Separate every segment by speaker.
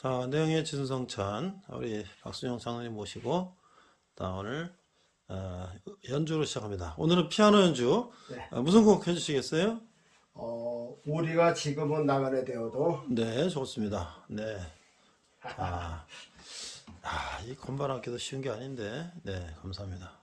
Speaker 1: 자, 내용의 진성찬, 우리 박순영 장로님 모시고, 다 오늘, 어, 연주로 시작합니다. 오늘은 피아노 연주.
Speaker 2: 네.
Speaker 1: 어, 무슨 곡 해주시겠어요?
Speaker 2: 어, 우리가 지금은 나가게 되어도
Speaker 1: 네, 좋습니다. 네. 아, 아, 이 건반 악기도 쉬운 게 아닌데, 네, 감사합니다.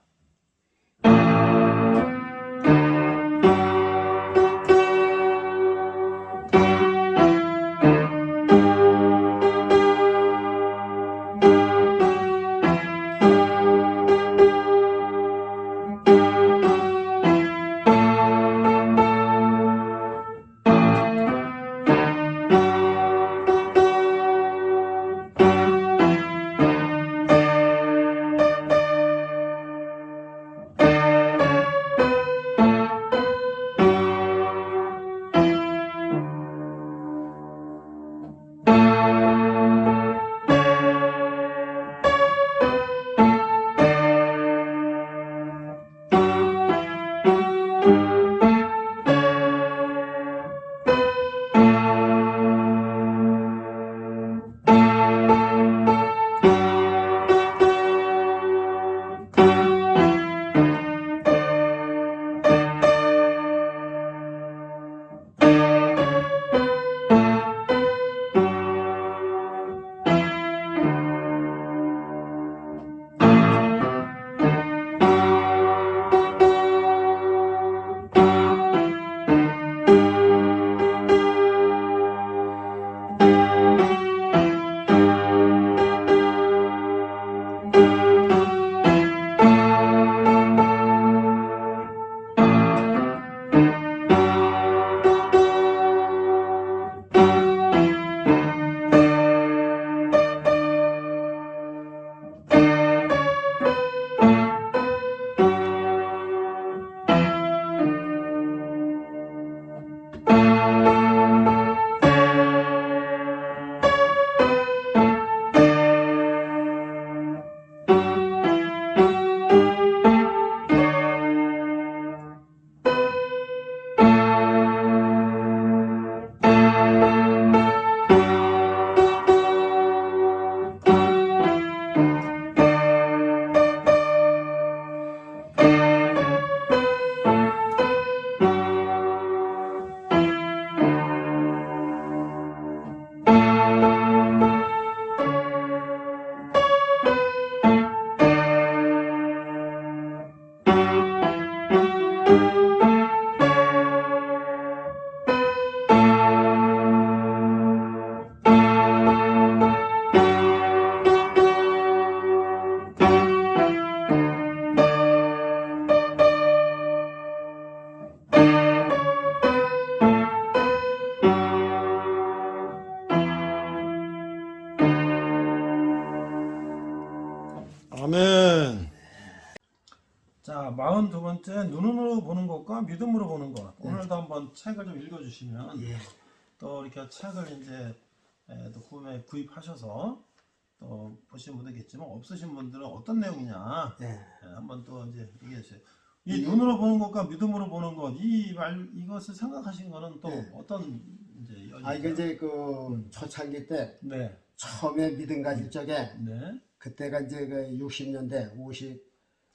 Speaker 1: 책을 좀 읽어주시면,
Speaker 2: 예.
Speaker 1: 또 이렇게 책을 이제 에, 또 구매, 구입하셔서 또 보시는 분도 있겠지만, 없으신 분들은 어떤 내용이냐,
Speaker 2: 예.
Speaker 1: 예, 한번 또 이제 얘기해 주세요. 이 눈으로 보는 것과 믿음으로 보는 것, 이 말, 이것을 생각하신 거는 또
Speaker 2: 네.
Speaker 1: 어떤 이제
Speaker 2: 아 이거 이제 그 초창기 때
Speaker 1: 네,
Speaker 2: 처음에 믿음 가질 적에
Speaker 1: 네,
Speaker 2: 그때가 이제 그 60년대, 50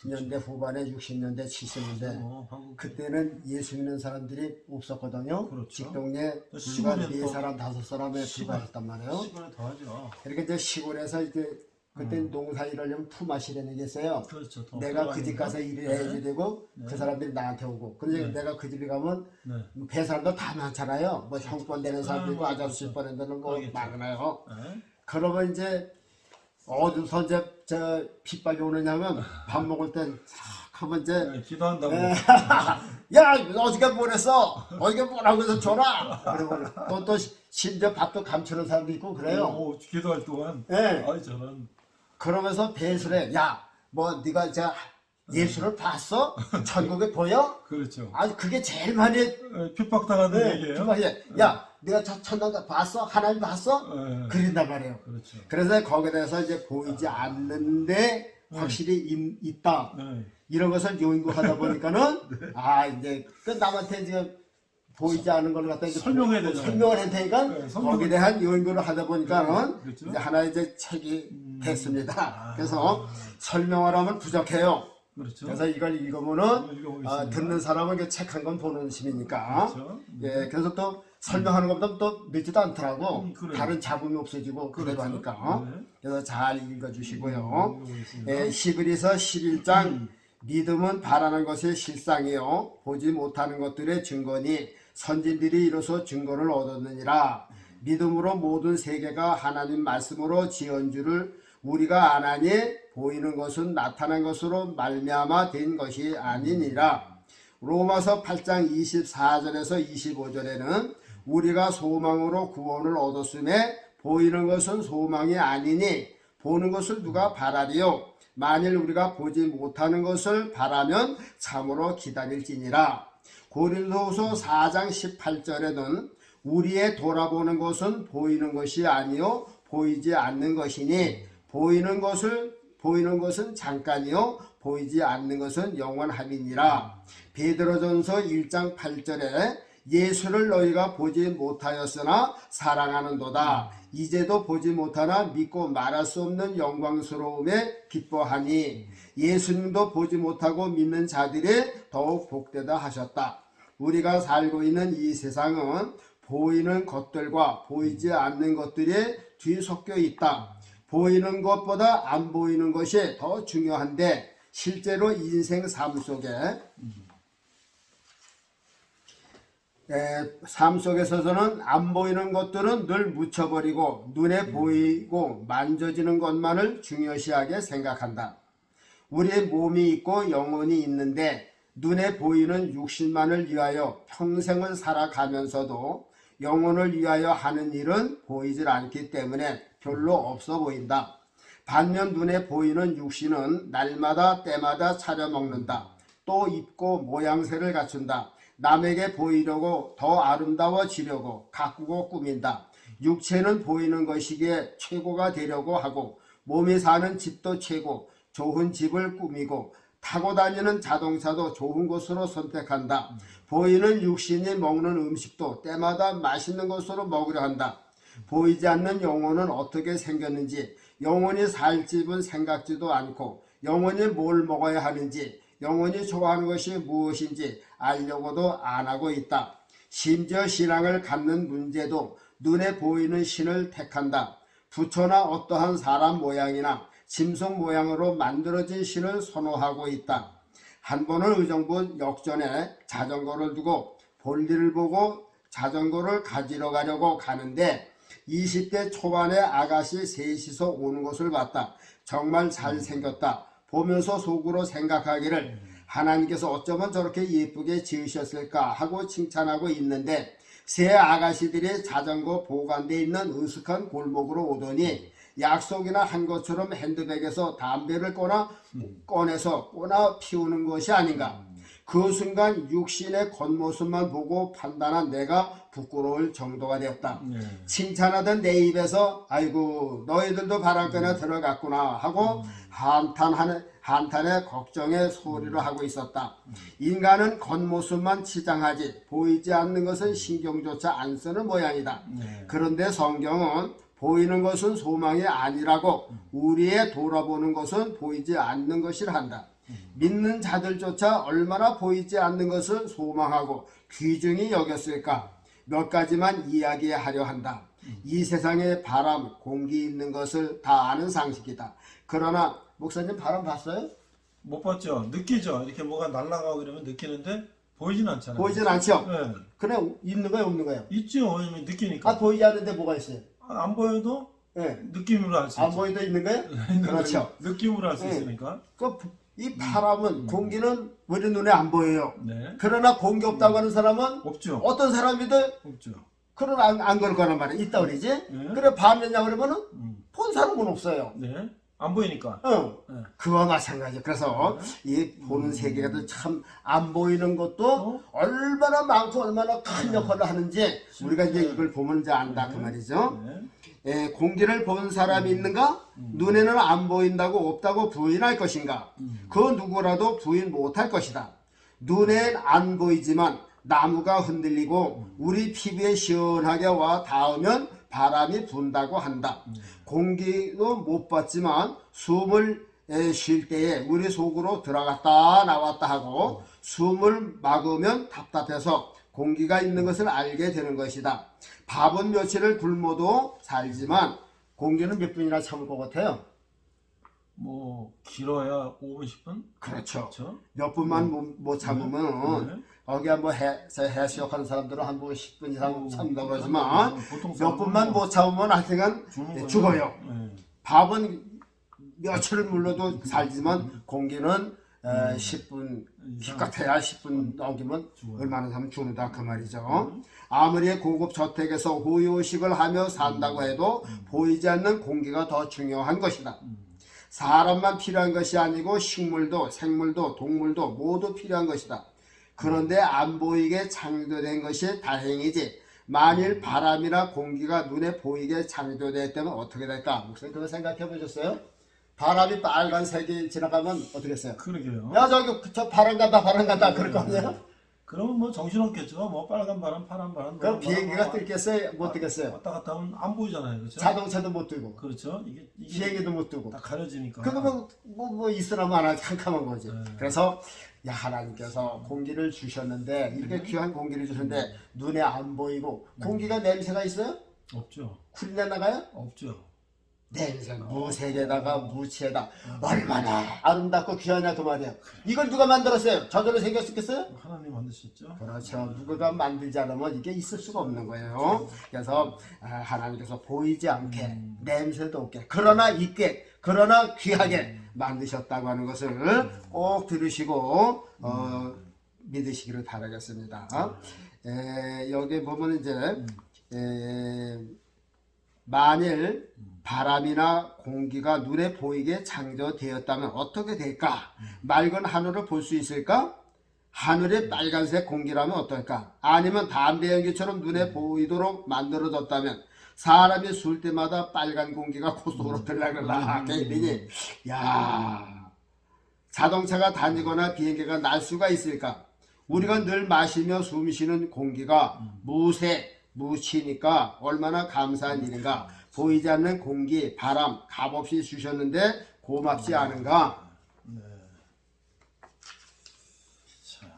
Speaker 2: 년대 후반에 60년대, 70년대
Speaker 1: 어, 한국
Speaker 2: 그때는 예수 믿는 사람들이 없었거든요.
Speaker 1: 그렇죠.
Speaker 2: 직동네
Speaker 1: 또
Speaker 2: 불과
Speaker 1: 시골에
Speaker 2: 네
Speaker 1: 또
Speaker 2: 사람 다섯 사람에
Speaker 1: 시골.
Speaker 2: 불과했단 말이에요.
Speaker 1: 시간을 더하죠.
Speaker 2: 이렇게 이제 시골에서 이제 그때 농사 일하려면 품앗이라는 게 있어요.
Speaker 1: 그렇죠. 더
Speaker 2: 내가 그 집. 가서 일을
Speaker 1: 네.
Speaker 2: 해야 되고
Speaker 1: 네.
Speaker 2: 그 사람들이 나한테 오고 그래서
Speaker 1: 네.
Speaker 2: 내가 그 집에 가면
Speaker 1: 네.
Speaker 2: 배 사람도 다 많잖아요. 뭐 형권 되는 사람도 있고
Speaker 1: 아,
Speaker 2: 아저씨
Speaker 1: 그렇죠.
Speaker 2: 데는 뭐
Speaker 1: 그러겠죠.
Speaker 2: 많아요.
Speaker 1: 네.
Speaker 2: 그러면 이제 어디서 이제 저 빗발이 오느냐면 밥 먹을 땐 하면 이제
Speaker 1: 네, 기도한다고.
Speaker 2: 야 어저께 뭘 했어? 어저께 뭐라고 해서 줘라. 그리고 또, 또 심지어 밥도 감추는 사람도 있고 그래요.
Speaker 1: 오, 기도할 동안.
Speaker 2: 예.
Speaker 1: 아이 저는
Speaker 2: 그러면서 배수래. 야뭐 네가 저 예수를 봤어? 천국에 보여?
Speaker 1: 그렇죠.
Speaker 2: 아니 그게 제일 많이
Speaker 1: 에, 핍박당하는
Speaker 2: 네,
Speaker 1: 얘기예요.
Speaker 2: 주방에 야 네가 저 천당 봤어? 하나님 봤어?
Speaker 1: 예,
Speaker 2: 그린단 말이에요.
Speaker 1: 그렇죠.
Speaker 2: 그래서 거기에 대해서 이제 보이지 않는데 확실히 임- 있다.
Speaker 1: 네.
Speaker 2: 이런 것을 요인구하다 보니까는 아 이제 그 남한테 이제 보이지 않은 걸 갖다 이제
Speaker 1: 설명해야
Speaker 2: 보-
Speaker 1: 되잖아요.
Speaker 2: 설명을 할 테니까
Speaker 1: 네, 설명을-
Speaker 2: 거기에 대한 연구를 하다 보니까는
Speaker 1: 네, 그렇죠.
Speaker 2: 이제 하나 이제 책이
Speaker 1: 음.
Speaker 2: 됐습니다.
Speaker 1: 아.
Speaker 2: 그래서 설명을 하면 부족해요.
Speaker 1: 그렇죠.
Speaker 2: 그래서 이걸 읽으면은
Speaker 1: 읽어보겠습니다.
Speaker 2: 아, 듣는 사람은 책 한 권 보는 심이니까
Speaker 1: 그렇죠.
Speaker 2: 예 그래서 또 설명하는 것보다 또 늦지도 않더라고
Speaker 1: 음, 그래요.
Speaker 2: 다른 잡음이 없어지고 그대로
Speaker 1: 그렇죠.
Speaker 2: 하니까
Speaker 1: 네.
Speaker 2: 그래서 잘 읽어주시고요.
Speaker 1: 읽어보겠습니다.
Speaker 2: 예, 시브리서 11장 믿음은 바라는 것의 실상이요 보지 못하는 것들의 증거니 선진들이 이로써 증거를 얻었느니라 믿음으로 모든 세계가 하나님 말씀으로 지은 줄을 우리가 아나니 보이는 것은 나타난 것으로 말미암아 된 것이 아니니라. 로마서 8장 24절에서 25절에는 우리가 소망으로 구원을 얻었음에 보이는 것은 소망이 아니니 보는 것을 누가 바라리요? 만일 우리가 보지 못하는 것을 바라면 참으로 기다릴지니라. 고린도후서 4장 18절에는 우리의 돌아보는 것은 보이는 것이 아니요 보이지 않는 것이니 보이는 것을 보이는 것은 잠깐이요 보이지 않는 것은 영원함이니라. 베드로전서 1장 8절에 예수를 너희가 보지 못하였으나 사랑하는도다. 이제도 보지 못하나 믿고 말할 수 없는 영광스러움에 기뻐하니 예수님도 보지 못하고 믿는 자들이 더욱 복되다 하셨다. 우리가 살고 있는 이 세상은 보이는 것들과 보이지 않는 것들이 뒤섞여 있다. 보이는 것보다 안 보이는 것이 더 중요한데 실제로 인생 삶 속에 에, 삶 속에서는 안 보이는 것들은 늘 묻혀버리고 눈에 보이고 만져지는 것만을 중요시하게 생각한다. 우리의 몸이 있고 영혼이 있는데 눈에 보이는 육신만을 위하여 평생을 살아가면서도 영혼을 위하여 하는 일은 보이질 않기 때문에 별로 없어 보인다. 반면 눈에 보이는 육신은 날마다 때마다 차려 먹는다. 또 입고 모양새를 갖춘다. 남에게 보이려고 더 아름다워지려고 가꾸고 꾸민다. 육체는 보이는 것이기에 최고가 되려고 하고 몸이 사는 집도 최고 좋은 집을 꾸미고 타고 다니는 자동차도 좋은 곳으로 선택한다. 보이는 육신이 먹는 음식도 때마다 맛있는 것으로 먹으려 한다. 보이지 않는 영혼은 어떻게 생겼는지, 영혼이 살 집은 생각지도 않고, 영혼이 뭘 먹어야 하는지, 영혼이 좋아하는 것이 무엇인지 알려고도 안 하고 있다. 심지어 신앙을 갖는 문제도 눈에 보이는 신을 택한다. 부처나 어떠한 사람 모양이나 짐승 모양으로 만들어진 신을 선호하고 있다. 한 번은 의정부 역전에 자전거를 두고 볼일을 보고 자전거를 가지러 가려고 가는데 20대 초반의 아가씨 셋이서 오는 것을 봤다. 정말 잘생겼다. 보면서 속으로 생각하기를 하나님께서 어쩌면 저렇게 예쁘게 지으셨을까 하고 칭찬하고 있는데 세 아가씨들이 자전거 보관돼 있는 으슥한 골목으로 오더니 약속이나 한 것처럼 핸드백에서 담배를 꺼내서 꼬나 피우는 것이 아닌가. 그 순간 육신의 겉모습만 보고 판단한 내가 부끄러울 정도가 되었다.
Speaker 1: 네.
Speaker 2: 칭찬하던 내 입에서 아이고 너희들도 바람거나 들어갔구나 하고 한탄하는 한탄의 걱정의 소리를 하고 있었다. 인간은 겉모습만 치장하지 보이지 않는 것은 신경조차 안 쓰는 모양이다.
Speaker 1: 네.
Speaker 2: 그런데 성경은 보이는 것은 소망이 아니라고 우리의 돌아보는 것은 보이지 않는 것이라 한다. 믿는 자들조차 얼마나 보이지 않는 것을 소망하고 귀중히 여겼을까? 몇 가지만 이야기하려 한다. 이 세상에 바람, 공기 있는 것을 다 아는 상식이다. 그러나 목사님 바람 봤어요?
Speaker 1: 못 봤죠. 느끼죠. 이렇게 뭐가 날아가고 이러면 느끼는데 보이진 않잖아요.
Speaker 2: 보이진 않죠?
Speaker 1: 네.
Speaker 2: 그래 있는 거예요, 없는 거예요?
Speaker 1: 있죠. 왜냐면 느끼니까.
Speaker 2: 아 보이지 않는데 뭐가 있어요?
Speaker 1: 아, 안 보여도
Speaker 2: 예.
Speaker 1: 느낌으로
Speaker 2: 알수안
Speaker 1: 있죠.
Speaker 2: 보이도 있는 거예요? 그렇죠.
Speaker 1: 느낌으로 알 수
Speaker 2: 네.
Speaker 1: 있으니까.
Speaker 2: 그 이 바람은 공기는 우리 눈에 안 보여요.
Speaker 1: 네.
Speaker 2: 그러나 공기 없다고 하는 사람은
Speaker 1: 없죠.
Speaker 2: 어떤 사람이든
Speaker 1: 없죠.
Speaker 2: 그런 안, 안 그럴 거란 말이야. 있다 그러지? 그래 밤이냐 그러면은
Speaker 1: 음.
Speaker 2: 본 사람은 없어요.
Speaker 1: 네. 안 보이니까.
Speaker 2: 응.
Speaker 1: 네.
Speaker 2: 그와 마찬가지. 그래서 이 보는 세계라도 참 안 보이는 것도 얼마나 많고 얼마나 큰 역할을 하는지 우리가 이제 이걸 보면 이제 안다 그 말이죠.
Speaker 1: 네.
Speaker 2: 예, 공기를 본 사람이 있는가? 눈에는 안 보인다고 없다고 부인할 것인가? 그 누구라도 부인 못할 것이다. 눈엔 안 보이지만 나무가 흔들리고 우리 피부에 시원하게 와 닿으면 바람이 분다고 한다. 공기도 못 받지만 숨을 쉴 때에 우리 속으로 들어갔다 나왔다 하고 숨을 막으면 답답해서 공기가 있는 것을 알게 되는 것이다. 밥은 며칠을 굶어도 살지만 공기는 몇 분이나 참을 것 같아요?
Speaker 1: 뭐 길어야 5분 10분?
Speaker 2: 그렇죠.
Speaker 1: 그렇죠?
Speaker 2: 몇 분만 못, 못 참으면
Speaker 1: 네.
Speaker 2: 거기 한번 해, 해수욕하는 사람들은 한 번 10분 이상
Speaker 1: 어,
Speaker 2: 참는다고
Speaker 1: 그렇죠.
Speaker 2: 그러지만
Speaker 1: 보통
Speaker 2: 몇 분만 못 참으면 하여튼간
Speaker 1: 죽는 거예요.
Speaker 2: 죽어요.
Speaker 1: 네.
Speaker 2: 밥은 며칠을 물러도 살지만 공기는 에, 10분 기껏해야 10분 넘기면 얼마나 사면 죽는다 그 말이죠. 아무리 고급 저택에서 호요식을 하며 산다고 해도 보이지 않는 공기가 더 중요한 것이다. 사람만 필요한 것이 아니고 식물도 생물도 동물도 모두 필요한 것이다. 그런데 안 보이게 창조된 것이 다행이지. 만일 바람이나 공기가 눈에 보이게 창조됐다면 어떻게 될까? 목사님 그거 생각해 보셨어요? 바람이 빨간색이 지나가면 어떻게 했어요?
Speaker 1: 그러게요.
Speaker 2: 야 저기 저 바람 간다 바람 간다 그럴 거 아니에요?
Speaker 1: 그러면 뭐 정신없겠죠. 뭐 빨간 바람, 파란 바람.
Speaker 2: 그럼
Speaker 1: 노란 바람,
Speaker 2: 비행기가
Speaker 1: 뭐
Speaker 2: 뜨겠어요? 못 뜨겠어요?
Speaker 1: 왔다 갔다 하면 안 보이잖아요. 그렇죠?
Speaker 2: 자동차도 못 뜨고
Speaker 1: 그렇죠. 이게, 이게
Speaker 2: 비행기도 못 뜨고
Speaker 1: 다 가려지니까.
Speaker 2: 그거 뭐, 뭐, 뭐 있으라면 안 하지 캄캄한 거지.
Speaker 1: 네.
Speaker 2: 그래서 야 하나님께서 공기를 주셨는데 이렇게 귀한 공기를 주셨는데 눈에 안 보이고 공기가 냄새가 있어요?
Speaker 1: 없죠.
Speaker 2: 쿨내 나가요?
Speaker 1: 없죠.
Speaker 2: 냄새 무색에다가 무치에다 얼마나 아름답고 귀하냐 그 말이야. 이걸 누가 만들었어요? 저절로 생겼겠어요?
Speaker 1: 하나님 만드셨죠.
Speaker 2: 그렇죠. 누구가 만들지 않으면 이게 있을 수가 없는 거예요. 그래서 아, 하나님께서 보이지 않게 냄새도 없게 그러나 있게 그러나 귀하게 만드셨다고 하는 것을 꼭 들으시고 어, 믿으시기를 바라겠습니다. 에, 여기 보면 이제 에, 만일 바람이나 공기가 눈에 보이게 창조되었다면 어떻게 될까? 맑은 하늘을 볼 수 있을까? 하늘에 빨간색 공기라면 어떨까? 아니면 담배 연기처럼 눈에 보이도록 만들어졌다면 사람이 술 때마다 빨간 공기가 코 속으로 들락을락하게 이러니 야 자동차가 다니거나 비행기가 날 수가 있을까? 우리가 늘 마시며 숨 쉬는 공기가 무색, 무치니까 얼마나 감사한 일인가? 보이지 않는 공기, 바람 값없이 주셨는데 고맙지 않은가?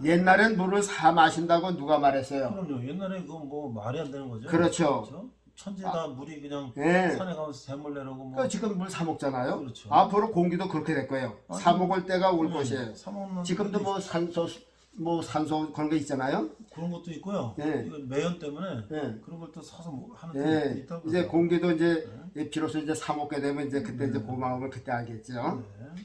Speaker 2: 옛날엔 물을 사 마신다고 누가 말했어요?
Speaker 1: 그럼요. 옛날에 그거 뭐 말이 안 되는 거죠.
Speaker 2: 그렇죠.
Speaker 1: 천지다 물이 그냥
Speaker 2: 예.
Speaker 1: 산에 가면서 샘물 내려고 뭐.
Speaker 2: 그러니까 지금 물 사 먹잖아요.
Speaker 1: 그렇죠.
Speaker 2: 앞으로 공기도 그렇게 될 거예요. 사 먹을 때가 올
Speaker 1: 네,
Speaker 2: 것이에요.
Speaker 1: 사 먹는
Speaker 2: 지금도 뭐 산소 뭐 산소 그런 거 있잖아요.
Speaker 1: 그런 것도 있고요.
Speaker 2: 예.
Speaker 1: 이거 매연 때문에
Speaker 2: 예.
Speaker 1: 그런 걸 또 사서 뭐 하는
Speaker 2: 예.
Speaker 1: 데 있다고.
Speaker 2: 이제. 공기도 이제 비로소 이제 사 먹게 되면 이제 그때 이제 고마움을 그때 알겠죠.
Speaker 1: 네.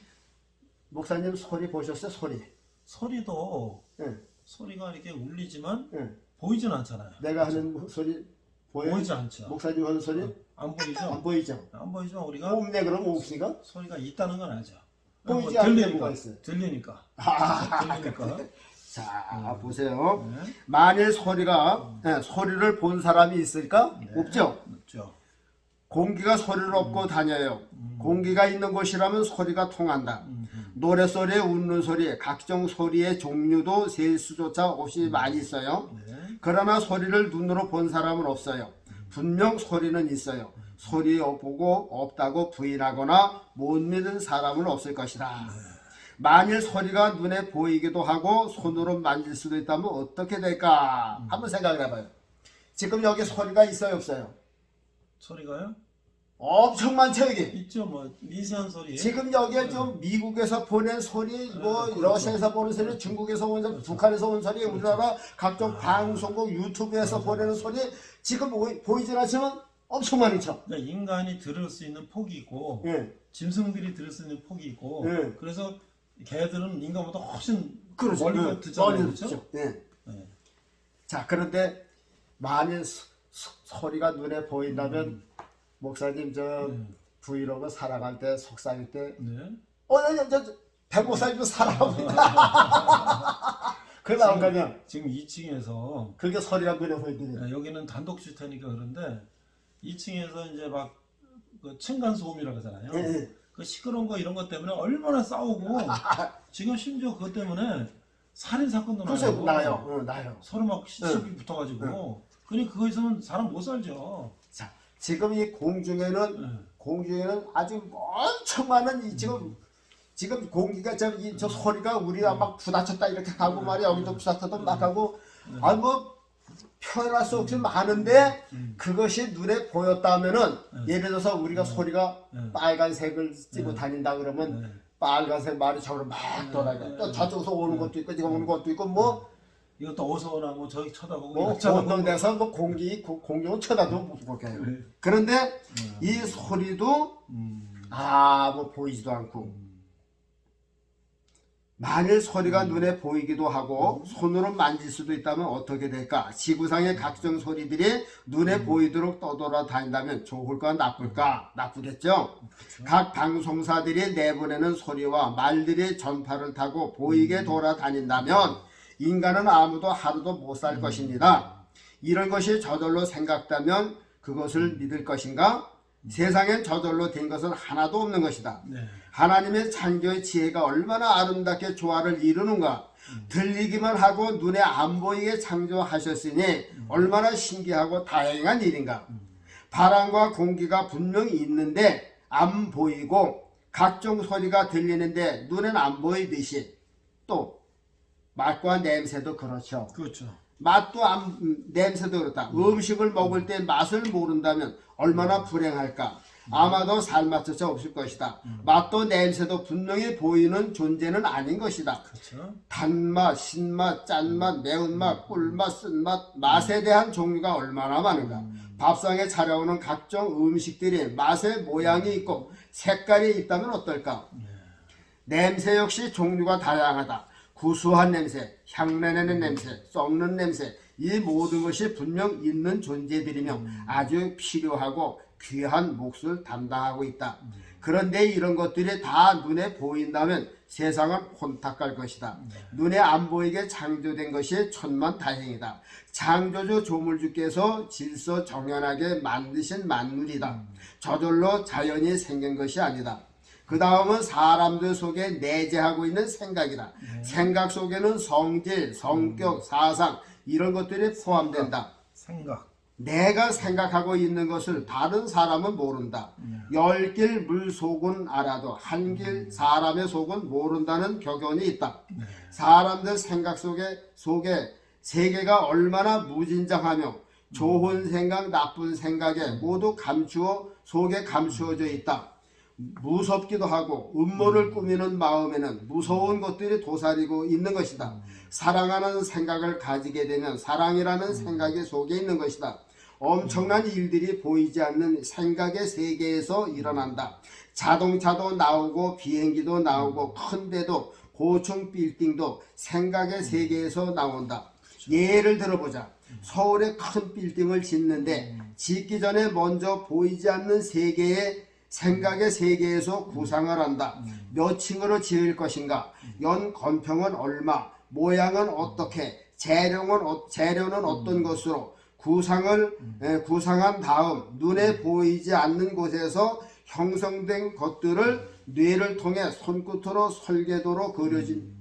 Speaker 2: 목사님 소리 보셨어요? 소리.
Speaker 1: 소리도
Speaker 2: 예.
Speaker 1: 소리가 이렇게 울리지만
Speaker 2: 예.
Speaker 1: 보이진 않잖아요.
Speaker 2: 내가 하는 소리 보여요?
Speaker 1: 보이지 않죠.
Speaker 2: 목사님 하는 소리
Speaker 1: 안 보이죠?
Speaker 2: 안 보이죠?
Speaker 1: 안 보이지만 우리가
Speaker 2: 없네 그럼 없으니까?
Speaker 1: 소리가 있다는 건 알죠.
Speaker 2: 보이지
Speaker 1: 뭐
Speaker 2: 않는 게
Speaker 1: 들리니까
Speaker 2: 뭐가 있어요?
Speaker 1: 들리니까
Speaker 2: 아,
Speaker 1: 들리니까.
Speaker 2: 자 보세요.
Speaker 1: 네.
Speaker 2: 만일 소리가 예, 소리를 본 사람이 있을까? 없죠.
Speaker 1: 없죠.
Speaker 2: 공기가 소리를 얻고 다녀요. 공기가 있는 곳이라면 소리가 통한다. 노래 소리에 웃는 소리, 각종 소리의 종류도 셀 수조차 없이 많이 있어요.
Speaker 1: 네.
Speaker 2: 그러나 소리를 눈으로 본 사람은 없어요. 분명 소리는 있어요. 소리 보고 없다고 부인하거나 못 믿은 사람은 없을 것이다. 만일 소리가 눈에 보이기도 하고 손으로 만질 수도 있다면 어떻게 될까? 한번 생각을 해봐요. 지금 여기 소리가 있어요, 없어요?
Speaker 1: 소리가요?
Speaker 2: 엄청 많죠, 여기?
Speaker 1: 있죠. 뭐 미세한 소리.
Speaker 2: 지금 여기에 좀 미국에서 보낸 소리, 뭐
Speaker 1: 그렇죠.
Speaker 2: 러시아에서 보낸 소리, 중국에서 온 소리, 북한에서 온 소리, 우리나라 각종 방송국 유튜브에서 보내는 소리 지금 보이- 보이질 않지만 엄청 많죠.
Speaker 1: 그러니까 인간이 들을 수 있는 폭이 있고
Speaker 2: 예.
Speaker 1: 짐승들이 들을 수 있는 폭이 있고
Speaker 2: 네.
Speaker 1: 그래서 개들은 인간보다 훨씬
Speaker 2: 그렇죠.
Speaker 1: 멀리
Speaker 2: 예.
Speaker 1: 듣잖아요.
Speaker 2: 멀리
Speaker 1: 그렇죠?
Speaker 2: 듣죠. 예.
Speaker 1: 네.
Speaker 2: 자, 그런데 만일 소, 소- 소 리가 눈에 보인다면
Speaker 1: 음.
Speaker 2: 목사님 저 브이로그 살아갈 때 속삭일 때
Speaker 1: 네.
Speaker 2: 어, 저, 저, 저, 백목사님도 살아가고 있다. 그 나온 거면
Speaker 1: 지금 2층에서
Speaker 2: 그게 소리가 눈에 보이더니
Speaker 1: 네, 여기는 단독주택이니까 그런데 2층에서 이제 막그 층간 소음이라고 하잖아요.
Speaker 2: 예, 예.
Speaker 1: 그 시끄러운 거 이런 것 때문에 얼마나 싸우고 지금 심지어 그것 때문에 살인 사건도
Speaker 2: 그래서
Speaker 1: 나요.
Speaker 2: 나요. 어, 나요.
Speaker 1: 서로 막 시비 붙어가지고. 그러니 그거 있으면 사람 못 살죠.
Speaker 2: 자, 지금 이 공중에는
Speaker 1: 네.
Speaker 2: 공중에는 아주 엄청 많은 이 지금 지금 공기가 저, 이, 저 소리가 우리가 막 부딪혔다 이렇게 하고 말이야 여기도 부딪혔다 막 하고 아뭐 표현할 수 없이 많은데 그것이 눈에 보였다면은 예를 들어서 우리가 소리가 빨간색을 찌고 다닌다 그러면
Speaker 1: 네.
Speaker 2: 빨간색 말이 저로 막 돌아가. 또 저쪽에서 오는 것도 있고 지금 오는 것도 있고 뭐
Speaker 1: 이것도 어서 오나 뭐 저기 쳐다보고
Speaker 2: 뭐. 공동대에서 뭐 공기 고- 공룡 쳐다도 못 볼게요.
Speaker 1: 네.
Speaker 2: 그런데 이 소리도
Speaker 1: 음.
Speaker 2: 아뭐 보이지도 않고 만일 소리가 눈에 보이기도 하고 손으로 만질 수도 있다면 어떻게 될까? 지구상의 각종 소리들이 눈에 보이도록 떠돌아다닌다면 좋을까 나쁠까? 나쁘겠죠? 각 방송사들이 내보내는 소리와 말들이 전파를 타고 보이게 돌아다닌다면 인간은 아무도 하루도 못 살 것입니다. 이런 것이 저절로 생각다면 그것을 믿을 것인가? 세상엔 저절로 된 것은 하나도 없는 것이다.
Speaker 1: 네.
Speaker 2: 하나님의 창조의 지혜가 얼마나 아름답게 조화를 이루는가. 들리기만 하고 눈에 안 보이게 창조하셨으니 얼마나 신기하고 다양한 일인가. 바람과 공기가 분명히 있는데 안 보이고 각종 소리가 들리는데 눈엔 안 보이듯이 또 맛과 냄새도 그렇죠.
Speaker 1: 그렇죠.
Speaker 2: 맛도 안, 음, 냄새도 그렇다. 음식을 먹을 때 맛을 모른다면 얼마나 불행할까. 아마도 살맛조차 없을 것이다. 맛도 냄새도 분명히 보이는 존재는 아닌 것이다.
Speaker 1: 그렇죠.
Speaker 2: 단맛, 신맛, 짠맛, 매운맛, 꿀맛, 쓴맛, 맛에 대한 종류가 얼마나 많은가. 밥상에 차려오는 각종 음식들이 맛의 모양이 있고 색깔이 있다면 어떨까? 냄새 역시 종류가 다양하다. 구수한 냄새, 향내내는 냄새, 썩는 냄새, 이 모든 것이 분명 있는 존재들이며 아주 필요하고 귀한 몫을 담당하고 있다. 그런데 이런 것들이 다 눈에 보인다면 세상은 혼탁할 것이다. 눈에 안 보이게 창조된 것이 천만 다행이다. 창조주 조물주께서 질서 정연하게 만드신 만물이다. 저절로 자연이 생긴 것이 아니다. 그 다음은 사람들 속에 내재하고 있는 생각이다. 생각 속에는 성질, 성격, 사상 이런 것들이 포함된다.
Speaker 1: 생각.
Speaker 2: 내가 생각하고 있는 것을 다른 사람은 모른다. 열길 물 속은 알아도 한길 사람의 속은 모른다는 격언이 있다. 사람들 생각 속에 속에 세계가 얼마나 무진장하며 좋은 생각, 나쁜 생각에 모두 감추어 속에 감추어져 있다. 무섭기도 하고 음모를 꾸미는 마음에는 무서운 것들이 도사리고 있는 것이다. 사랑하는 생각을 가지게 되면 사랑이라는 생각의 속에 있는 것이다. 엄청난 일들이 보이지 않는 생각의 세계에서 일어난다. 자동차도 나오고 비행기도 나오고 큰 데도 고층 빌딩도 생각의 세계에서 나온다. 예를 들어보자. 서울에 큰 빌딩을 짓는데 짓기 전에 먼저 보이지 않는 세계의 생각의 세계에서 구상을 한다. 몇 층으로 지을 것인가? 연 건평은 얼마? 모양은 어떻게? 재료는, 어, 재료는 어떤 것으로? 구상을 에, 구상한 다음 눈에 보이지 않는 곳에서 형성된 것들을 뇌를 통해 손끝으로 설계도로 그려진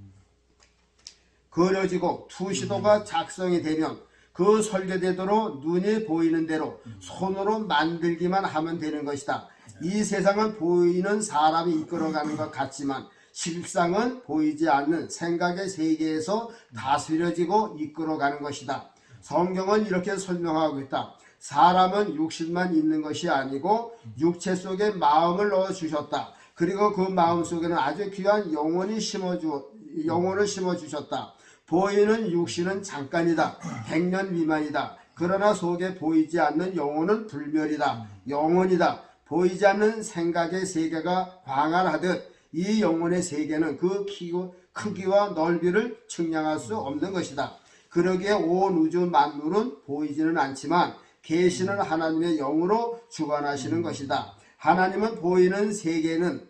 Speaker 2: 그려지고 투시도가 작성이 되면 그 설계대로 눈이 보이는 대로 손으로 만들기만 하면 되는 것이다. 이 세상은 보이는 사람이 이끌어가는 것 같지만 실상은 보이지 않는 생각의 세계에서 다스려지고 이끌어가는 것이다. 성경은 이렇게 설명하고 있다. 사람은 육신만 있는 것이 아니고 육체 속에 마음을 넣어 주셨다. 그리고 그 마음 속에는 아주 귀한 영혼이 심어 주 영혼을 심어 주셨다. 보이는 육신은 잠깐이다. 100년 미만이다. 그러나 속에 보이지 않는 영혼은 불멸이다. 영혼이다. 보이지 않는 생각의 세계가 광활하듯 이 영혼의 세계는 그 키고, 크기와 넓이를 측량할 수 없는 것이다. 그러기에 온 우주 만물은 보이지는 않지만 계시는 하나님의 영으로 주관하시는 것이다. 하나님은 보이는 세계는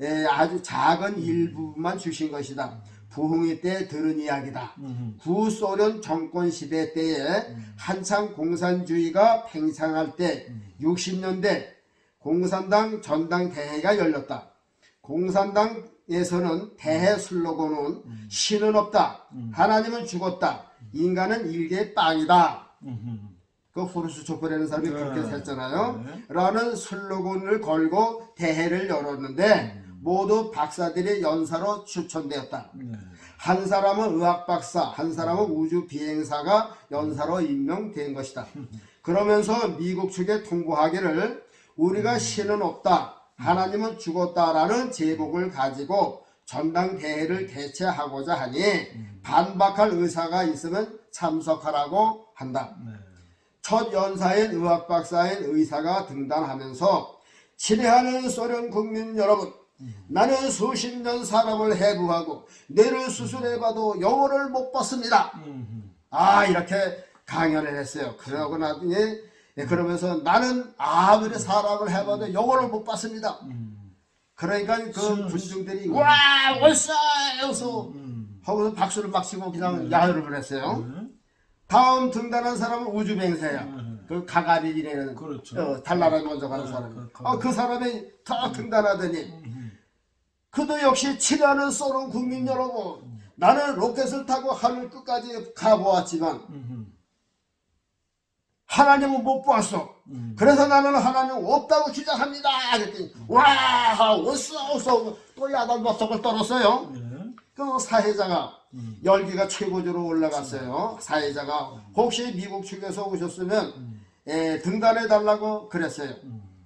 Speaker 2: 에, 아주 작은 일부분만 주신 것이다. 부흥이 때 들은 이야기다. 구소련 정권 시대 때에 한창 공산주의가 팽창할 때 60년대 공산당 전당 대회가 열렸다. 공산당 성경에서는 대해 슬로건은 신은 없다. 하나님은 죽었다. 인간은 일개의 빵이다.
Speaker 1: 음.
Speaker 2: 그 호르스 조퍼라는 사람이
Speaker 1: 네.
Speaker 2: 그렇게 했잖아요.
Speaker 1: 네.
Speaker 2: 라는 슬로건을 걸고 대회를 열었는데 모두 박사들의 연사로 추천되었다.
Speaker 1: 네.
Speaker 2: 한 사람은 의학 박사, 한 사람은 우주 비행사가 연사로 임명된 것이다. 그러면서 미국 측에 통보하기를 우리가 신은 없다. 하나님은 죽었다라는 제목을 가지고 전당대회를 개최하고자 하니 반박할 의사가 있으면 참석하라고 한다.
Speaker 1: 네.
Speaker 2: 첫 연사인 의학 박사인 의사가 등단하면서 친애하는 소련 국민 여러분 나는 수십 년 사람을 해부하고 뇌를 수술해봐도 영혼을 못 봤습니다.
Speaker 1: 음.
Speaker 2: 아 이렇게 강연을 했어요. 그러고 나중에 예, 그러면서 나는 아무리 사람을 해봐도 영혼을 못 봤습니다. 그러니까 그 군중들이 와 월사 여서
Speaker 1: 음.
Speaker 2: 하고서 박수를 막 치고 그냥 야유를 보냈어요.
Speaker 1: 네.
Speaker 2: 다음 등단한 사람은 우주뱅사야.
Speaker 1: 음.
Speaker 2: 그 가가린이라는
Speaker 1: 그렇죠.
Speaker 2: 어, 달나라에 먼저 가는
Speaker 1: 네,
Speaker 2: 사람.
Speaker 1: 그
Speaker 2: 아, 그 사람이 다 등단하더니
Speaker 1: 음.
Speaker 2: 그도 역시 치료하는 소련 국민 여러분. 나는 로켓을 타고 하늘 끝까지 가보았지만
Speaker 1: 음.
Speaker 2: 하나님은 못 보았어.
Speaker 1: 음.
Speaker 2: 그래서 나는 하나님 없다고 주장합니다. 그랬더니 와 없어 없어 또 야단 법석을 떨었어요.
Speaker 1: 네.
Speaker 2: 그 사회자가
Speaker 1: 음.
Speaker 2: 열기가 최고조로 올라갔어요. 사회자가 혹시 미국 측에서 오셨으면 예, 등단해 달라고 그랬어요.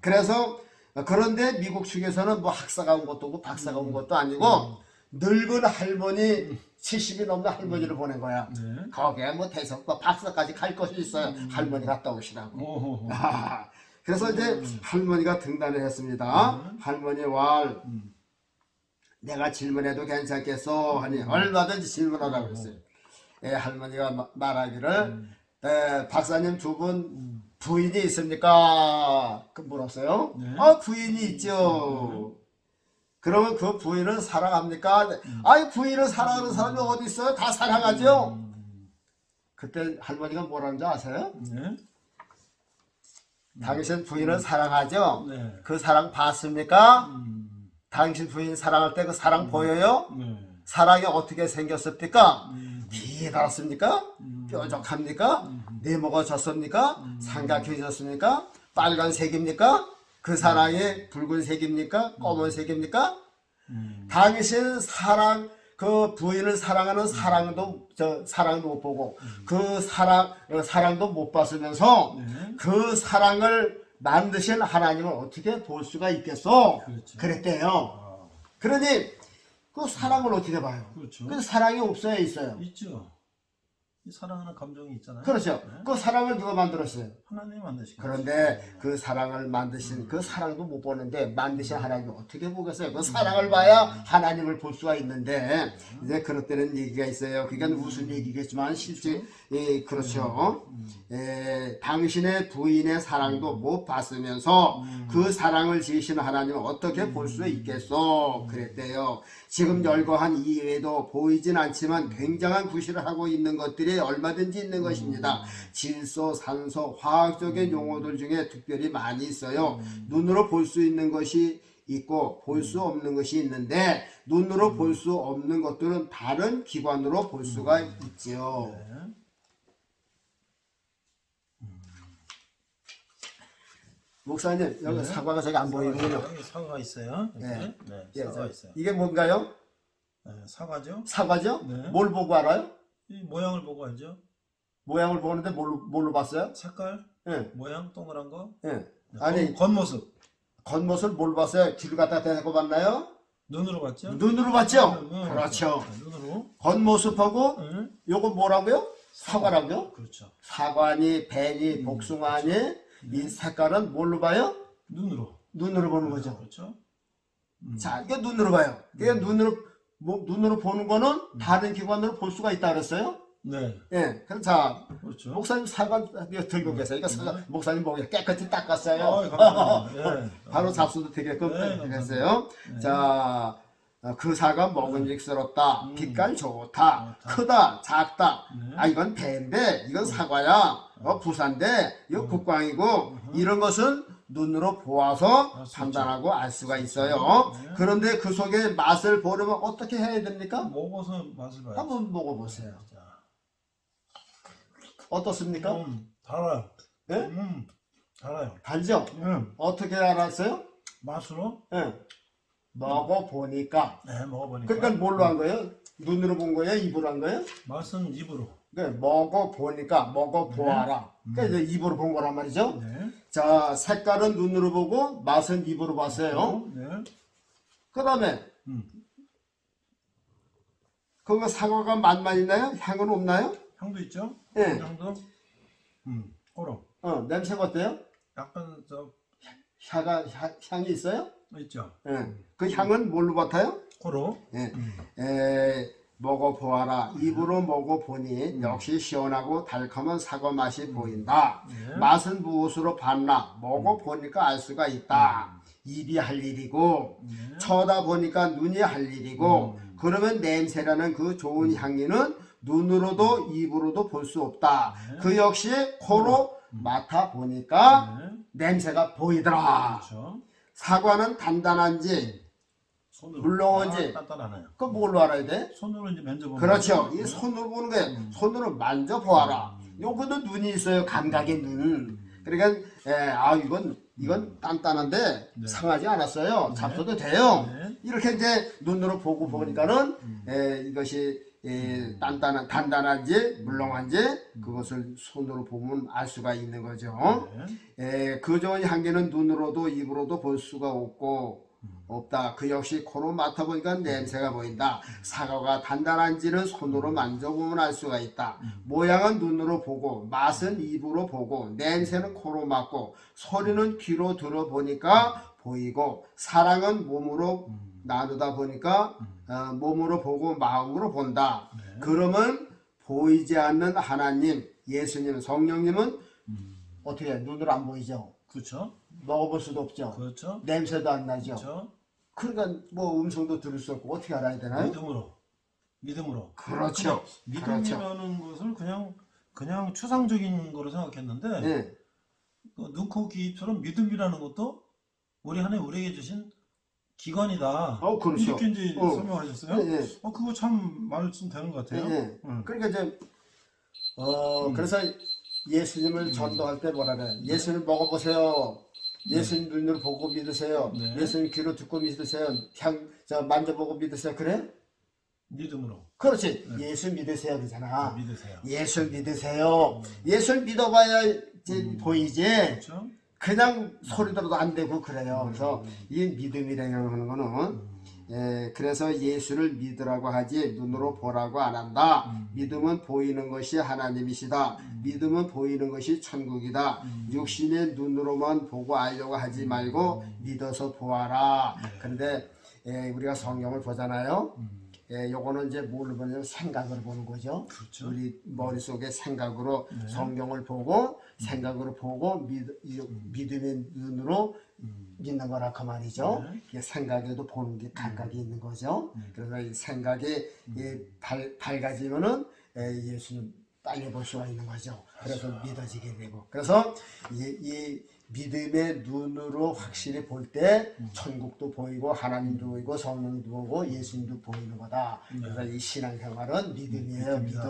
Speaker 2: 그래서 그런데 미국 측에서는 뭐 학사가 온 것도 없고 박사가 온 것도 아니고 늙은 할머니 70이 넘는 할머니를 보낸 거야.
Speaker 1: 네.
Speaker 2: 거기에 뭐뭐 박사까지 갈 것이 있어요. 할머니 갔다 오시라고.
Speaker 1: 오호호.
Speaker 2: 아, 그래서 이제 할머니가 등단을 했습니다. 할머니 왈 내가 질문해도 괜찮겠어 하니 얼마든지 질문하라고 그랬어요. 예, 할머니가 마- 말하기를 에, 박사님 두 분 부인이 있습니까? 그 물었어요.
Speaker 1: 네.
Speaker 2: 아 부인이 있죠. 그러면 그 부인은 사랑합니까? 아이 부인을 사랑하는 사람이 어디 있어요? 다 사랑하죠. 그때 할머니가 뭐라는지 아세요?
Speaker 1: 네.
Speaker 2: 당신 부인을 사랑하죠?
Speaker 1: 네.
Speaker 2: 그 사랑 봤습니까?
Speaker 1: 음.
Speaker 2: 당신 부인 사랑할 때 그 사랑 보여요?
Speaker 1: 네.
Speaker 2: 사랑이 어떻게 생겼습니까?
Speaker 1: 음.
Speaker 2: 기다랗습니까? 뾰족합니까? 네모가 졌습니까? 삼각형이 졌습니까? 빨간색입니까? 그 사랑이 붉은색입니까? 검은색입니까?
Speaker 1: 음.
Speaker 2: 당신 사랑 그 부인을 사랑하는 사랑도 저 사랑도 못 보고 그 사랑 어, 사랑도 못 봤으면서
Speaker 1: 네.
Speaker 2: 그 사랑을 만드신 하나님을 어떻게 볼 수가 있겠어?
Speaker 1: 그렇죠.
Speaker 2: 그랬대요.
Speaker 1: 아,
Speaker 2: 그러니 그 사랑을 어떻게 봐요?
Speaker 1: 그렇죠.
Speaker 2: 그 사랑이 없어야 있어요.
Speaker 1: 있죠. 이 사랑하는 감정이 있잖아요.
Speaker 2: 그렇죠.
Speaker 1: 네.
Speaker 2: 그 사랑을 누가 만들었어요?
Speaker 1: 하나님이 만드신
Speaker 2: 그런데 그 사랑을 만드신 그 사랑도 못 보는데 만드신 하나님이 어떻게 보겠어요? 그 사랑을 봐야 하나님을 볼 수가 있는데 이제 그럴 때는 얘기가 있어요. 그게 무슨 얘기겠지만 실제 예, 그렇죠. 예, 당신의 부인의 사랑도 못 봤으면서 그 사랑을 지으신 하나님을 어떻게 볼수 있겠어? 그랬대요. 지금 열거한 이외에도 보이진 않지만 굉장한 구실을 하고 있는 것들이 얼마든지 있는 것입니다. 질소, 산소, 화학적인 용어들 중에 특별히 많이 있어요. 눈으로 볼 수 있는 것이 있고 볼 수 없는 것이 있는데 눈으로 볼 수 없는 것들은 다른 기관으로 볼 수가 있지요.
Speaker 1: 네.
Speaker 2: 목사님 여기 사과가 저기 안 보이는군요.
Speaker 1: 여기 사과가 있어요. 이렇게.
Speaker 2: 네.
Speaker 1: 네.
Speaker 2: 예,
Speaker 1: 사과
Speaker 2: 저-
Speaker 1: 있어요.
Speaker 2: 이게 뭔가요?
Speaker 1: 네, 사과죠.
Speaker 2: 사과죠?
Speaker 1: 네.
Speaker 2: 뭘 보고 알아요?
Speaker 1: 이 모양을 보고 알죠.
Speaker 2: 모양을 보는데 뭘로, 뭘로 봤어요?
Speaker 1: 색깔,
Speaker 2: 예,
Speaker 1: 모양, 동그란 거.
Speaker 2: 예.
Speaker 1: 네,
Speaker 2: 아니
Speaker 1: 겉- 겉모습.
Speaker 2: 겉모습을 뭘 봤어요? 길 갖다 대고 봤나요?
Speaker 1: 눈으로 봤죠.
Speaker 2: 눈으로 봤죠?
Speaker 1: 네, 네.
Speaker 2: 그렇죠.
Speaker 1: 네, 눈으로.
Speaker 2: 겉모습하고
Speaker 1: 네.
Speaker 2: 요거 뭐라고요? 사과라고요?
Speaker 1: 그렇죠.
Speaker 2: 사과니, 배니, 복숭아니 이 색깔은 뭘로 봐요?
Speaker 1: 눈으로.
Speaker 2: 눈으로 보는 거죠.
Speaker 1: 그렇죠.
Speaker 2: 자, 이게 눈으로 봐요. 이게 눈으로 뭐, 눈으로 보는 거는 다른 기관으로 볼 수가 있다 그랬어요?
Speaker 1: 네.
Speaker 2: 예. 그럼 자,
Speaker 1: 그렇죠.
Speaker 2: 목사님 사과 이거 들고 계세요. 이거 사과, 목사님 목에 깨끗이 닦았어요.
Speaker 1: 아, 감사합니다. 네.
Speaker 2: 바로 잡수도 되게끔
Speaker 1: 네,
Speaker 2: 했어요. 자, 어, 그 사과 먹음직스럽다. 빛깔 좋다.
Speaker 1: 좋다.
Speaker 2: 크다. 작다.
Speaker 1: 네.
Speaker 2: 아, 이건 배인데, 이건 사과야. 어, 부산데, 이거 국광이고, 이런 것은 눈으로 보아서. 판단하고 알 수가 있어요.
Speaker 1: 네.
Speaker 2: 그런데 그 속에 맛을 보려면 어떻게 해야 됩니까?
Speaker 1: 먹어서 맛을 봐야지.
Speaker 2: 한번 먹어보세요.
Speaker 1: 자,
Speaker 2: 어떻습니까?
Speaker 1: 음, 달아요.
Speaker 2: 네?
Speaker 1: 음, 달아요.
Speaker 2: 달죠?
Speaker 1: 음,
Speaker 2: 어떻게 알았어요?
Speaker 1: 맛으로
Speaker 2: 예. 먹어보니까.
Speaker 1: 네 먹어보니까.
Speaker 2: 그러니까 뭘로 한 거예요? 눈으로 본 거예요? 입으로 한 거예요?
Speaker 1: 맛은 입으로.
Speaker 2: 그러니까 먹어 보니까 먹어 보아라. 그러니까 이제 입으로 본 거란 말이죠.
Speaker 1: 네.
Speaker 2: 자, 색깔은 눈으로 보고 맛은 입으로 봤어요.
Speaker 1: 네.
Speaker 2: 그 다음에
Speaker 1: 음,
Speaker 2: 그거 사과가 맛만 있나요? 향은 없나요?
Speaker 1: 향도 있죠?
Speaker 2: 예.
Speaker 1: 향도. 음, 코로.
Speaker 2: 어, 냄새가 어때요?
Speaker 1: 약간 저
Speaker 2: 향가, 향, 향이 있어요?
Speaker 1: 있죠.
Speaker 2: 예. 그 향은 뭘로 맡아요?
Speaker 1: 코로.
Speaker 2: 예.
Speaker 1: 음.
Speaker 2: 에, 먹어보아라. 입으로 먹어보니 역시 시원하고 달콤한 사과 맛이 보인다.
Speaker 1: 네.
Speaker 2: 맛은 무엇으로 봤나? 먹어보니까 알 수가 있다. 입이 할 일이고,
Speaker 1: 네.
Speaker 2: 쳐다보니까 눈이 할 일이고, 그러면 냄새라는 그 좋은 향기는 눈으로도 입으로도 볼 수 없다. 그 역시 코로 맡아 보니까
Speaker 1: 네.
Speaker 2: 냄새가 보이더라.
Speaker 1: 그렇죠.
Speaker 2: 사과는 단단한지,
Speaker 1: 손으로.
Speaker 2: 물렁한지.
Speaker 1: 아, 단단하네요.
Speaker 2: 그 뭘로 알아야 돼?
Speaker 1: 손으로 이제 만져보면.
Speaker 2: 그렇죠. 이 손으로 보는 거예요. 손으로 만져보아라. 요거는 눈이 있어요. 감각의 눈. 그러니까, 에, 아, 이건, 이건 단단한데 상하지 않았어요. 잡숴도 돼요.
Speaker 1: 네.
Speaker 2: 이렇게 이제 눈으로 보고 보니까는, 에, 이것이, 에, 단단한, 단단한지, 물렁한지, 그것을 손으로 보면 알 수가 있는 거죠.
Speaker 1: 네.
Speaker 2: 에, 그 좋은 향기는 눈으로도 입으로도 볼 수가 없고 없다. 그 역시 코로 맡아보니까 냄새가 보인다. 사과가 단단한지는 손으로 만져보면 알 수가 있다. 모양은 눈으로 보고 맛은 입으로 보고 냄새는 코로 맡고 소리는 귀로 들어보니까 보이고 사랑은 몸으로 나누다 보니까 어, 몸으로 보고 마음으로 본다. 그러면 보이지 않는 하나님, 예수님, 성령님은 어떻게 해요? 눈으로 안 보이죠?
Speaker 1: 그렇죠.
Speaker 2: 먹어볼 수도 없죠.
Speaker 1: 그렇죠.
Speaker 2: 냄새도 안 나죠.
Speaker 1: 그렇죠.
Speaker 2: 그러니까 뭐 음성도 들을 수 없고 어떻게 알아야 되나요?
Speaker 1: 믿음으로. 믿음으로.
Speaker 2: 그렇죠.
Speaker 1: 근데
Speaker 2: 그렇죠.
Speaker 1: 믿음이라는 것을 그냥 그냥 추상적인 거로 생각했는데
Speaker 2: 네.
Speaker 1: 그 눈, 코, 귀처럼 믿음이라는 것도 우리 하나님 우리에게 주신 기관이다.
Speaker 2: 어, 그렇죠.
Speaker 1: 이렇게 이제
Speaker 2: 어.
Speaker 1: 설명하셨어요.
Speaker 2: 네, 네.
Speaker 1: 어, 그거 참 말씀 되는 것 같아요.
Speaker 2: 네.
Speaker 1: 음.
Speaker 2: 그러니까 이제 어 그래서 예수님을 전도할 때 뭐라 그래? 예수님 먹어보세요. 예수님 눈으로 보고 믿으세요.
Speaker 1: 네.
Speaker 2: 예수님 귀로 듣고 믿으세요. 향, 저 만져보고 믿으세요. 그래?
Speaker 1: 믿음으로
Speaker 2: 그렇지. 예수 믿으세요. 그잖아.
Speaker 1: 믿으세요.
Speaker 2: 예수 믿으세요. 예수 믿어봐야 이제 보이지.
Speaker 1: 그렇죠?
Speaker 2: 그냥 소리 들어도 안 되고 그래요. 그래서 이 믿음이라는 거는 예, 그래서 예수를 믿으라고 하지 눈으로 보라고 안 한다. 믿음은 보이는 것이 하나님이시다. 믿음은 보이는 것이 천국이다. 육신의 눈으로만 보고 알려고 하지 말고 믿어서 보아라. 그런데 예, 우리가 성경을 보잖아요. 예, 요거는 이제 뭘로 보냐면 생각을 보는 거죠.
Speaker 1: 그렇죠.
Speaker 2: 우리 머릿속에 생각으로 성경을 보고 생각으로 보고 믿, 이- 믿음의 눈으로 믿는 거라 그 말이죠.
Speaker 1: 네.
Speaker 2: 생각에도 보는 게 감각이 있는 거죠. 그래서 이 생각이 이 밝, 밝아지면은 예, 예수님 빨리 볼 수가 있는 거죠. 그래서 믿어지게 되고. 그래서 이, 이 믿음의 눈으로 확실히 볼때 천국도 보이고 하나님도 보이고 성령도 보고 예수님도 보이는 거다. 그래서 이 신앙생활은 믿음이에요. 믿음.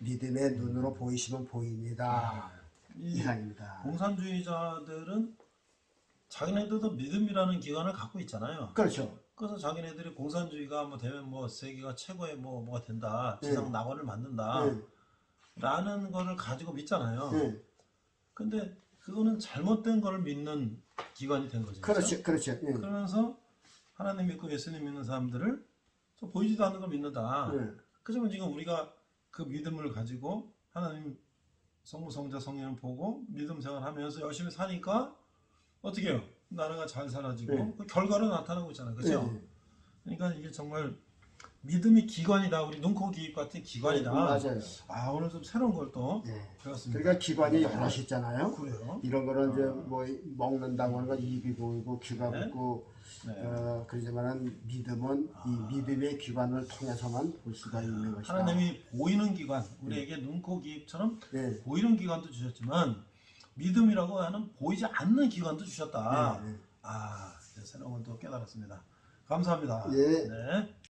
Speaker 2: 믿음의 눈으로 보이시면 보입니다.
Speaker 1: 이
Speaker 2: 이상입니다.
Speaker 1: 공산주의자들은 자기네들도 믿음이라는 기관을 갖고 있잖아요.
Speaker 2: 그렇죠.
Speaker 1: 그래서 자기네들이 공산주의가 뭐 되면 뭐 세계가 최고의 뭐 뭐가 된다, 지상
Speaker 2: 네.
Speaker 1: 낙원을 만든다,
Speaker 2: 네.
Speaker 1: 라는 거를 가지고 믿잖아요.
Speaker 2: 네.
Speaker 1: 근데 그거는 잘못된 거를 믿는 기관이 된 거죠.
Speaker 2: 그렇죠. 그렇죠. 예.
Speaker 1: 그러면서 하나님 믿고 예수님 믿는 사람들을 저 보이지도 않는 걸 믿는다.
Speaker 2: 네.
Speaker 1: 그지만 지금 우리가 그 믿음을 가지고 하나님 성부 성자 성령을 보고 믿음 생활하면서 열심히 사니까 어떻게 해요? 나라가 잘 살아지고
Speaker 2: 네.
Speaker 1: 그 결과로 나타나고 있잖아요. 그렇죠?
Speaker 2: 네.
Speaker 1: 그러니까 이게 정말 믿음이 기관이다. 우리 눈코 기입 같은 기관이다.
Speaker 2: 맞아요.
Speaker 1: 아 오늘 좀 새로운 걸또
Speaker 2: 네.
Speaker 1: 배웠습니다.
Speaker 2: 그러니까 기관이 여럿이 있잖아요.
Speaker 1: 그래요?
Speaker 2: 이런 거는 이제 뭐 먹는다고 하는 건 입이 보이고 귀가
Speaker 1: 네.
Speaker 2: 보고
Speaker 1: 네.
Speaker 2: 어, 그러지만은 믿음은 이 믿음의 기관을 통해서만 볼 수가 있는 것이다.
Speaker 1: 하나님이 보이는 기관, 우리에게 눈코 기입처럼
Speaker 2: 네.
Speaker 1: 보이는 기관도 주셨지만 믿음이라고 하는 보이지 않는 기관도 주셨다.
Speaker 2: 네, 네.
Speaker 1: 아, 이제 새로운 걸또 깨달았습니다. 감사합니다.
Speaker 2: 예.
Speaker 1: 네.